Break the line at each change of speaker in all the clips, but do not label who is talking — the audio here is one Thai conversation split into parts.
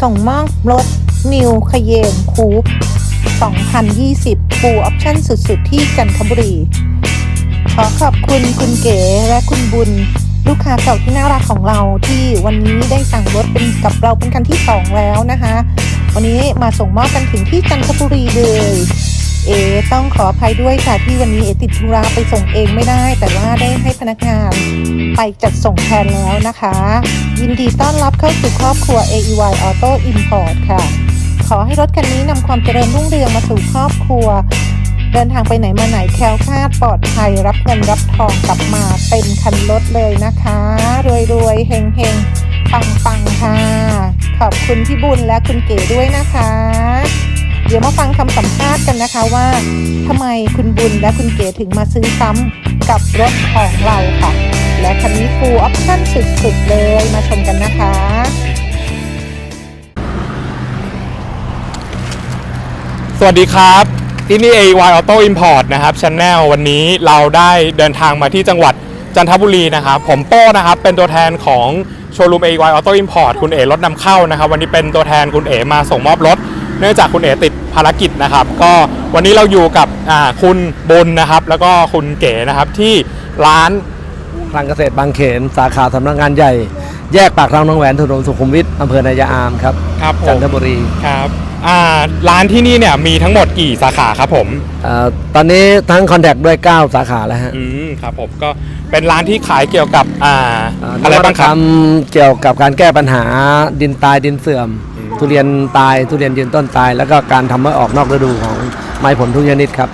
ส่งมอบรถ New คเยนคูป2020 ฟูลออปชั่นสุด ๆ ที่จันทบุรี ขอขอบคุณคุณเก๋และคุณบุญ ลูกค้าเก่าที่น่ารักของเราที่วันนี้ได้สั่งรถเป็นกับเราเป็นคันที่ 2 แล้วนะคะ วันนี้มาส่งมอบกันถึงที่จันทบุรีเลย เอต้องขออภัยด้วยค่ะที่วันนี้เอติดธุระไปส่งเองไม่ได้ แต่ว่าได้ให้พนักงานไปจัดส่งแทนแล้วนะคะ ยินดีต้อนรับเข้าสู่ครอบครัว AEY Auto Import ค่ะ ขอให้รถคันนี้นำความเจริญรุ่งเรืองมาสู่ครอบครัว เดินทางไปไหนมาไหนแคล้วคลาดปลอดภัยรับเงินรับทองกลับมาเต็มคันรถเลยนะคะ รวยรวยๆเฮงเฮงปังปังๆค่ะ ขอบคุณพี่บุญและคุณเก๋ด้วยนะคะ เดี๋ยวมาฟังคำสัมภาษณ์กันนะคะว่าทำไมคุณบุญและคุณเก๋ถึงมาซื้อซ้ำกับรถของเราค่ะ และคันนี้ฟูลออปชั่นสุดๆเลยมาชมกันนะคะ
สวัสดีครับที่นี่ AY Auto Import นะครับช n แนลวันนี้เราได้เดินทางมาที่จังหวัดจันทบุรีนะครับผมโป้นะครับเป็นตัวแทนของโชว์รูม AY Auto Import คุณเอ๋รถนำเข้านะครับ วันนี้เป็นตัวแทนคุณเอ๋มาส่งมอบรถ เนื่องจากคุณเอ๋ติดภารกิจนะครับ ก็วันนี้เราอยู่กับอ่าคุณบุญนะครับ แล้วก็คุณเก๋นะครับที่ร้าน
คลังเกษตรบางเขน สาขาสำนักงานใหญ่ แยกปากทางหน้องแหวนถนนสุขุมวิทอำเภอนายาอามครับ
ครับผ
จัน
ม
ทบุรี
ครับอ่าร้านที่นี่เนี่ยมีทั้งหมดกี่สาขาครับผม
เอ่อตอนนี้ทั้งคอนแทคด้วย 9 สาขาแล้วฮะ
อืมครับผมก็เป็นร้านที่ขายเกี่ยวกับอ่า
เอ่อ
อะไร
นวั
บ้า
ต
ง
ก
ค
ร
รับ
รมเกี่ยวกับการแก้ปัญหาดินตายดินเสื่อม ทุเรียนตายทุเรียนยืนต้นตาย แล้วก็การทำให้ออกนอกฤดูของไม้ผลทุกชนิดครับ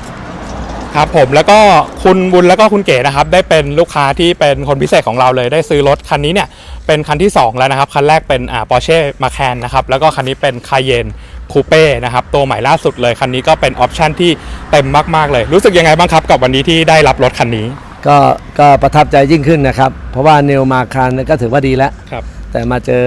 ครับผมแล้วก็คุณบุญแล้วก็คุณเก๋นะครับได้เป็นลูกค้าที่เป็นคนพิเศษของเราเลยได้ซื้อรถคันนี้เนี่ยเป็นคันที่ 2 แล้วนะครับ คันแรกเป็นอ่าปอร์เช่มาแคนนะครับแล้วก็คันนี้เป็นคาเยนคูเป้นะครับตัวใหม่ล่าสุดเลยคันนี้ก็เป็นออปชันที่เต็มมากๆเลย รู้สึกยังไงบ้างครับกับวันนี้ที่ได้รับรถคันนี้
ก็ก็ประทับใจยิ่งขึ้นนะครับ เพราะว่าเนวมาคารก็ถือว่าดีแล้ว
ครับ
แต่มาเจอ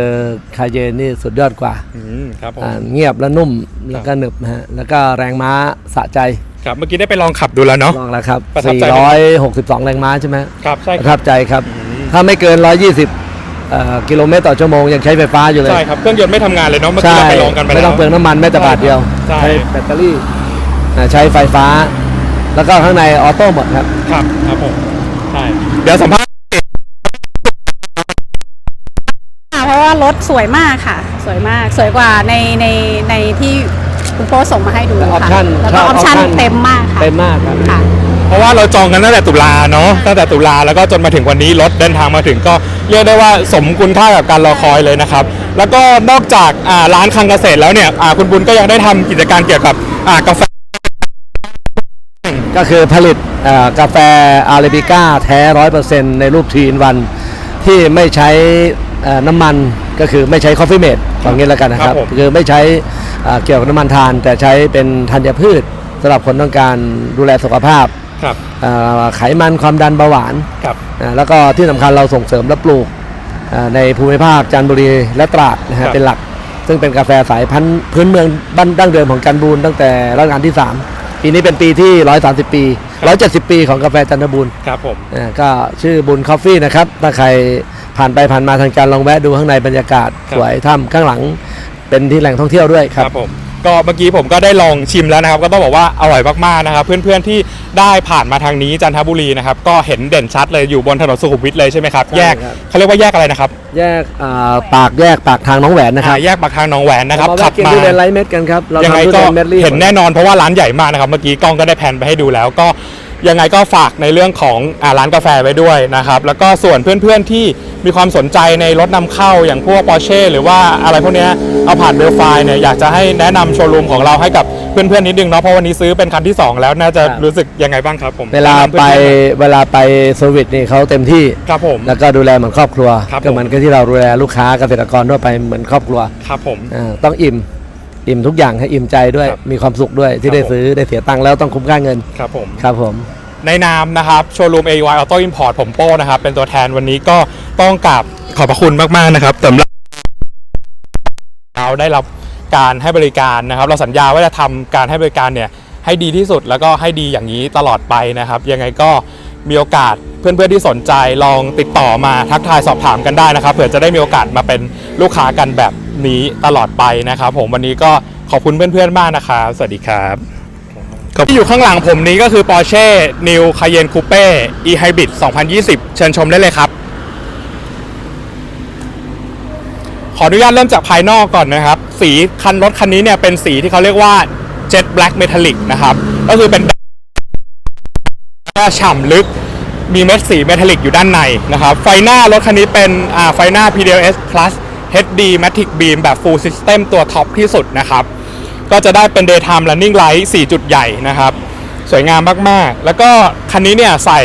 คาเยนนี่สุดยอดกว่า
อืมครับผม
อ่าเงียบและนุ่มแล้วก็หนึบนะฮะแล้วก็แรงม้าสะใจ
ครับ เมื่อกี้ได้ไปลองขับดูแล้วเนาะ
ลองแล้วครับ
ประทับใจไหม
462 แรงม้าใช่ไหม
ครับ ใช่
ประ
ครั
ทั
บบ
ใจครับ
อืม
ถ้าไม่เกิน 120เอ่อกิโลเมตรต่อชั่วโมงยังใช้ไฟฟ้าอยู่เลย
ใช่ครับ เครื่องยนต์ไม่ทำงานเลยเนาะ เมื่อกี้
ใช่
เราไปลองกันไป
ไม่
แล้ว
ต้องเปลืองน้ำมันแม้แต่บาทเดียว
ใช่
ใช้แบตเตอรี่อ่าใช้ไฟฟ้า แล้วก็ข้างในออโต้หมดครับ
ครับ ครับผม ใช่ เดี๋ยวสัมภาษณ์
ว่ารถสวยมากค่ะ สวยมากสวยกว่าในในในที่คุณโป้ส่งมาให้ดู
และ
ค่ะ
option
แล้วก็
ช
อ
อบ
อปชั่น
option
เต็มมากค่ะ
เต็มมากครับ
ค่ะ
เพราะว่าเราจองกันตั้งแต่ตุลาเนาะตั้งแต่ตุลาแล้วก็จนมาถึงวันนี้รถเดินทางมาถึงก็เรียกได้ว่าสมคุณค่ากับการรอคอยเลยนะครับ แล้วก็นอกจากอ่าร้านคลังเกษตรแล้วเนี่ยอ่าคุณบุญก็ยังได้ทำกิจการเกี่ยวกับอ่ากาแฟ
ก็คือผลิตเอ่อกาแฟอาราบิก้าแท้ร้อยเปอร์เซ็นต์ในรูปทีนวันที่ไม่ใช้เอ่อ น้ำมันก็คือไม่ใช้คอฟฟี่เมดอย่างนี้แล้วกันนะครับ
ครับผม
คือไม่ใช้เอ่อเกี่ยวกับน้ำมันทาน แต่ใช้เป็นธัญพืชสำหรับคนต้องการดูแลสุขภาพ
ครับ
เอ่อไขมันความดันเบาหวาน
ครับ
อ่าแล้วก็ที่สำคัญเราส่งเสริมและปลูกอ่าในภูมิภาคจันทบุรีและตราดนะ
ครั
ฮะ
บ
เป็นหลัก ซึ่งเป็นกาแฟสายพันธุ์พื้นเมืองบ้านดั้งเดิมของจันทบูรณ์ตั้งแต่รัชกาลที่ 3 ปีนี้เป็นปีที่ 130 ปี 170 ปีของกาแฟจันทบูรณ์
ครับผม
อ่าก็ชื่อบุญคอฟฟี่นะครับถ้าใคร ผ่านไปผ่านมาทางจันทร์ลองแวะดูข้างในบรรยากาศ
ครับ
สวยถ้ำข้างหลังเป็นที่แหล่งท่องเที่ยวด้วยครับ
ครับผมก็เมื่อกี้ผมก็ได้ลองชิมแล้วนะครับ ก็ต้องบอกว่าอร่อยมากๆนะครับ เพื่อนๆที่ได้ผ่านมาทางนี้จันทบุรีนะครับก็เห็นเด่นชัดเลยอยู่บนถนนสุขุมวิทเลยใช่ไหมครับ
ใช่
แยก
ครับ
เขาเรียกว่าแยกอะไรนะครับ
แยกอ่าปากแยกปากทางน้องแหวนนะครับ
อ่าแยกปากทางหนองแหวนนะครับ
มา
ขั
แวะ
บ
กิน
มา
ทุเรียนไร้เม็ดกันครับเรา
ยังไง
ทำทุ
ก็
เรียนเม็ดรีบ
เห็นแน่นอนเพราะว่าร้านใหญ่มากนะครับ เมื่อกี้กล้องก็ได้แพนไปให้ดูแล้วก็ยังไงก็ฝากในเรื่องของอาร้านกาแฟไว้ด้วยนะครับ แล้วก็ส่วนเพื่อนๆที่ มีความสนใจในรถนำเข้าอย่างพวกปอร์เช่หรือว่าอะไรพวกเนี้ยเอาผ่านเวลไฟเนี่ยอยากจะให้แนะนำโชว์รูมของเราให้กับเพื่อนๆนิดนึงเนาะเพราะวันนี้ซื้อเป็นคันที่ 2 แล้วน่าจะ
ครับ
รู้สึกยังไงบ้างครับผม
เวลา
แนะนำ
ไป
เพื่อนๆหน่อย
เวลาไปเซอร์วิสนี่เขาเต็มที่
ครับผม
แล้วก็ดูแลเหมือนครอบครัว
ครับ
ก็เหมือนกับที่เราดูแลลูกค้าเกษตรกรทั่วไปเหมือนครอบครัว
ครับผม
อ่าต้องอิ่มอิ่มทุกอย่างให้อิ่มใจด้วย
ครับ
มีความสุขด้วย
ครั
ที่
บ
ได้
ผม
ซื้อได้เสียตังค์แล้วต้องคุ้มค่าเงิน
ครับผม
ครับผม
ในนามนะครับโชว์รูม AY Auto Import ผมโป้นะครับเป็นตัวแทนวันนี้ก็ ต้องกราบขอบพระคุณมากๆนะครับสำหรับเราได้รับการให้บริการนะครับ เราสัญญาว่าจะทำการให้บริการเนี่ยให้ดีที่สุดแล้วก็ให้ดีอย่างนี้ตลอดไปนะครับ ยังไงก็มีโอกาสเพื่อนๆที่สนใจลองติดต่อมาทักทายสอบถามกันได้นะครับเผื่อจะได้มีโอกาสมาเป็นลูกค้ากันแบบนี้ตลอดไปนะครับ ผมวันนี้ก็ขอบคุณเพื่อนๆมากนะครับสวัสดีครับที่อยู่ข้างหลังผมนี้ก็คือ Porsche New Cayenne Coupe E Hybrid 2020 เชิญชมได้เลยครับ ขออนุญาตเริ่มจากภายนอกก่อนนะครับ สีคันรถคันนี้เนี่ยเป็นสีที่เขาเรียกว่า Jet Black Metallic นะครับ ก็คือเป็นก็ฉ่ำลึกมีเม็ดสีเมทัลลิกอยู่ด้านในนะครับ ไฟหน้ารถคันนี้เป็นไฟหน้า PDLS Plus HD Matic Beam แบบ Full System ตัวท็อปที่สุดนะครับ ก็จะได้เป็น Daytime Running Light 4 จุดใหญ่นะครับ สวยงามมาก ๆ แล้วก็คันนี้เนี่ยใส่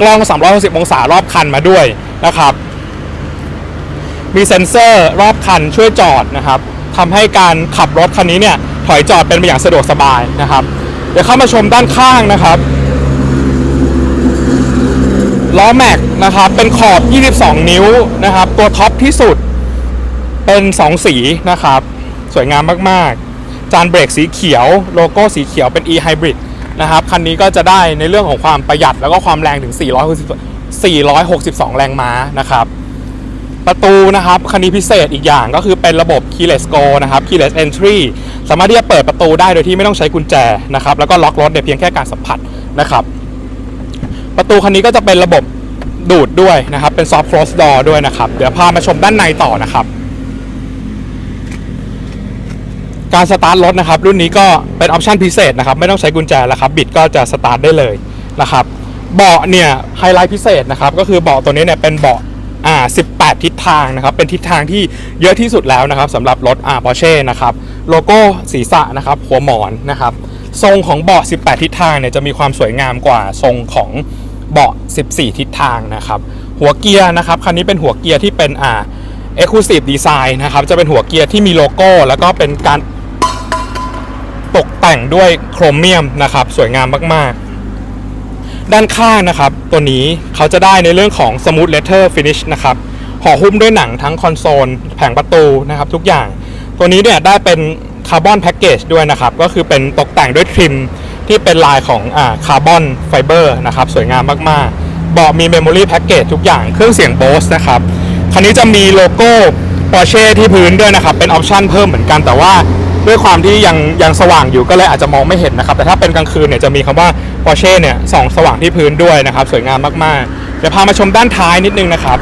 กล้อง 360 องศารอบคันมาด้วยนะครับ มีเซ็นเซอร์รอบคันช่วยจอดนะครับทำให้การขับรถคันนี้เนี่ยถอยจอดเป็นไปอย่างสะดวกสบายนะครับ เดี๋ยวเข้ามาชมด้านข้างนะครับล้อแม็กนะครับเป็นขอบ 22 นิ้วนะครับ ตัวท็อปที่สุดเป็น 2 สีนะครับ สวยงามมากๆ จานเบรกสีเขียวโลโก้สีเขียวเป็น e hybrid นะครับคันนี้ก็จะได้ในเรื่องของความประหยัดแล้วก็ความแรงถึง 460 462 แรงม้านะครับ ประตูนะครับคันนี้พิเศษอีกอย่างก็คือเป็นระบบ keyless go นะครับ keyless entry สามารถที่จะเปิดประตูได้โดยที่ไม่ต้องใช้กุญแจนะครับแล้วก็ล็อกรถเนี่ยเพียงแค่การสัมผัสนะครับ ประตูคันนี้ก็จะเป็นระบบดูดด้วยนะครับ เป็น soft close door ด้วยนะครับ เดี๋ยวพามาชมด้านในต่อนะครับ การสตาร์ทรถนะครับ รุ่นนี้ก็เป็นออปชันพิเศษนะครับ ไม่ต้องใช้กุญแจแล้วครับบิดก็จะสตาร์ทได้เลยนะครับ เบาะเนี่ยไฮไลท์พิเศษนะครับ ก็คือเบาะตัวนี้เนี่ยเป็นเบาะ อ่า18 ทิศทางนะครับ เป็นทิศทางที่เยอะที่สุดแล้วนะครับสำหรับรถอ่า Porsche นะครับ โลโก้ศีรษะนะครับ หัวหมอนนะครับ ทรงของเบาะ 18 ทิศทางเนี่ยจะมีความสวยงามกว่าทรงของเบาะ 14 ทิศทางนะครับ หัวเกียร์นะครับ คันนี้เป็นหัวเกียร์ที่เป็นอ่า Exclusive Design นะครับ จะเป็นหัวเกียร์ที่มีโลโก้ แล้วก็เป็นการตกแต่งด้วยโครเมียมนะครับ สวยงามมากๆ ด้านข้างนะครับ ตัวนี้เขาจะได้ในเรื่องของ Smooth Leather Finish นะครับห่อหุ้มด้วยหนังทั้งคอนโซล แผงประตูนะครับ ทุกอย่าง ตัวนี้เนี่ยได้เป็นคาร์บอนแพ็กเกจด้วยนะครับ ก็คือเป็นตกแต่งด้วยทริมที่เป็นลายของอ่าคาร์บอนไฟเบอร์นะครับ สวยงามมากๆเบาะมีเมมโมรี่แพ็กเกจทุกอย่างเครื่องเสียงโบสนะครับคันนี้จะมีโลโก้ Porsche ที่พื้นด้วยนะครับ เป็นออปชั่นเพิ่มเหมือนกันแต่ว่า ด้วยความที่ยังยังสว่างอยู่ก็เลยอาจจะมองไม่เห็นนะครับ แต่ถ้าเป็นกลางคืนเนี่ยจะมีคำว่า Porsche เนี่ยส่องสว่างที่พื้นด้วยนะครับ สวยงามมากๆ เดี๋ยวพามาชมด้านท้ายนิดนึงนะครับ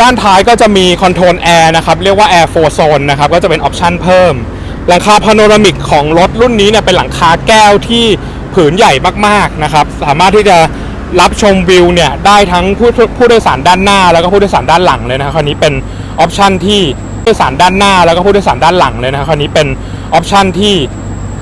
ด้านท้ายก็จะมีคอนโทรลแอร์นะครับ เรียกว่า Air 4 Zone นะครับ ก็จะเป็นออปชันเพิ่ม หลังคาพาโนรามิกของรถรุ่นนี้เนี่ยเป็นหลังคาแก้วที่ผืนใหญ่มากๆนะครับ สามารถที่จะ รับชมวิวเนี่ยได้ทั้งผู้ผู้โดยสารด้านหน้า แล้วก็ผู้โดยสารด้านหลังเลยนะครับคราวนี้เป็นออปชันที่ผู้โดยสารด้านหน้า แล้วก็ผู้โดยสารด้านหลังเลยนะครับคราวนี้เป็นออปชันที่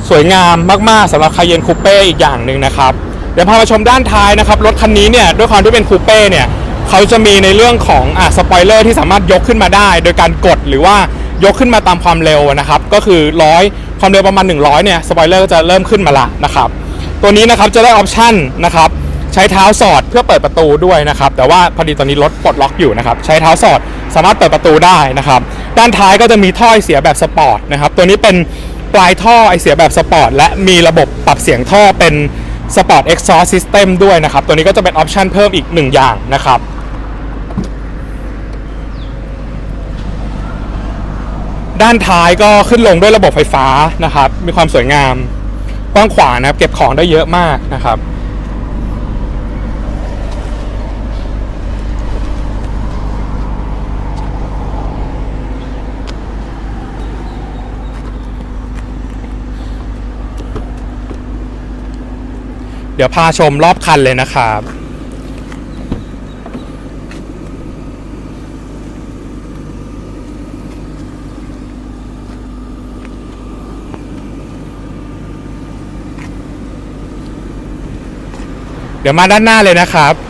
สวยงามมากๆสำหรับคาเยนคูเป้อีกอย่างหนึ่งนะครับเดี๋ยวพามาชมด้านท้ายนะครับรถคันนี้เนี่ยด้วยความที่เป็นคูเป้เนี่ยเขาจะมีในเรื่องของอะสปอยเลอร์ที่สามารถยกขึ้นมาได้ โดยการกดหรือว่ายกขึ้นมาตามความเร็วนะครับก็คือร้อยความเร็วประมาณ 100เนี่ยสปอยเลอร์จะเริ่มขึ้นมาละนะครับตัวนี้นะครับจะได้ออปชันนะครับ ใช้เท้าสอดเพื่อเปิดประตูด้วยนะครับ แต่ว่าพอดีตอนนี้รถปลดล็อกอยู่นะครับ ใช้เท้าสอดสามารถเปิดประตูได้นะครับ ด้านท้ายก็จะมีท่อเสียแบบสปอร์ตนะครับ ตัวนี้เป็นปลายท่อไอเสียแบบสปอร์ตและมีระบบปรับเสียงท่อเป็น Sport Exhaust System ด้วยนะครับ ตัวนี้ก็จะเป็นออปชั่นเพิ่มอีกหนึ่งอย่างนะครับด้านท้ายก็ขึ้นลงด้วยระบบไฟฟ้านะครับ มีความสวยงามกว้างขวางนะครับ เก็บของได้เยอะมากนะครับ เดี๋ยวพาชมรอบคันเลยนะครับเดี๋ยวมาด้านหน้าเลยนะครับ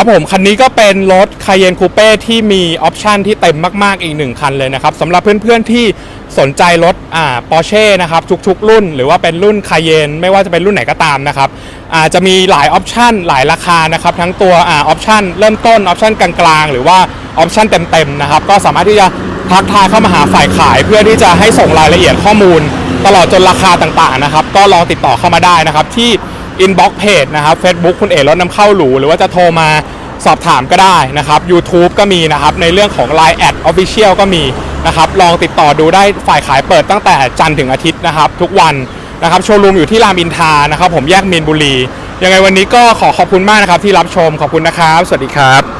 ครับผมคันนี้ก็เป็นรถ Cayenne Coupe ที่มีออปชันที่เต็มมาก ๆ อีกหนึ่งคันเลยนะครับสำหรับเพื่อนๆที่สนใจรถอ่า Porsche นะครับทุกๆ รุ่น หรือว่าเป็นรุ่น Cayenne ไม่ว่าจะเป็นรุ่นไหนก็ตามนะครับอาจะมีหลายออปชันหลายราคานะครับทั้งตัวอ่าออปชันเริ่มต้นออปชันกลางๆ หรือว่าออปชันเต็มๆนะครับก็สามารถที่จะทักทายเข้ามาหาฝ่ายขาย เพื่อที่จะให้ส่งรายละเอียดข้อมูล ตลอดจนราคาต่างๆนะครับก็ลองติดต่อเข้ามาได้นะครับที่ินบ็อกเพจนะครับ Facebook คุณเอ๋รถนำเข้าหรู หรือว่าจะโทรมาสอบถามก็ได้นะครับ YouTube ก็มีนะครับ ในเรื่องของ Line Ad Official ก็มีนะครับ ลองติดต่อดูได้ฝ่ายขายเปิดตั้งแต่จันทร์ถึงอาทิตย์นะครับ ทุกวันนะครับ โชว์รูมอยู่ที่รามอินทานะครับ ผมแยกมีนบุรี ยังไงวันนี้ก็ขอขอบคุณมากนะครับที่รับชมขอบคุณนะครับ สวัสดีครับ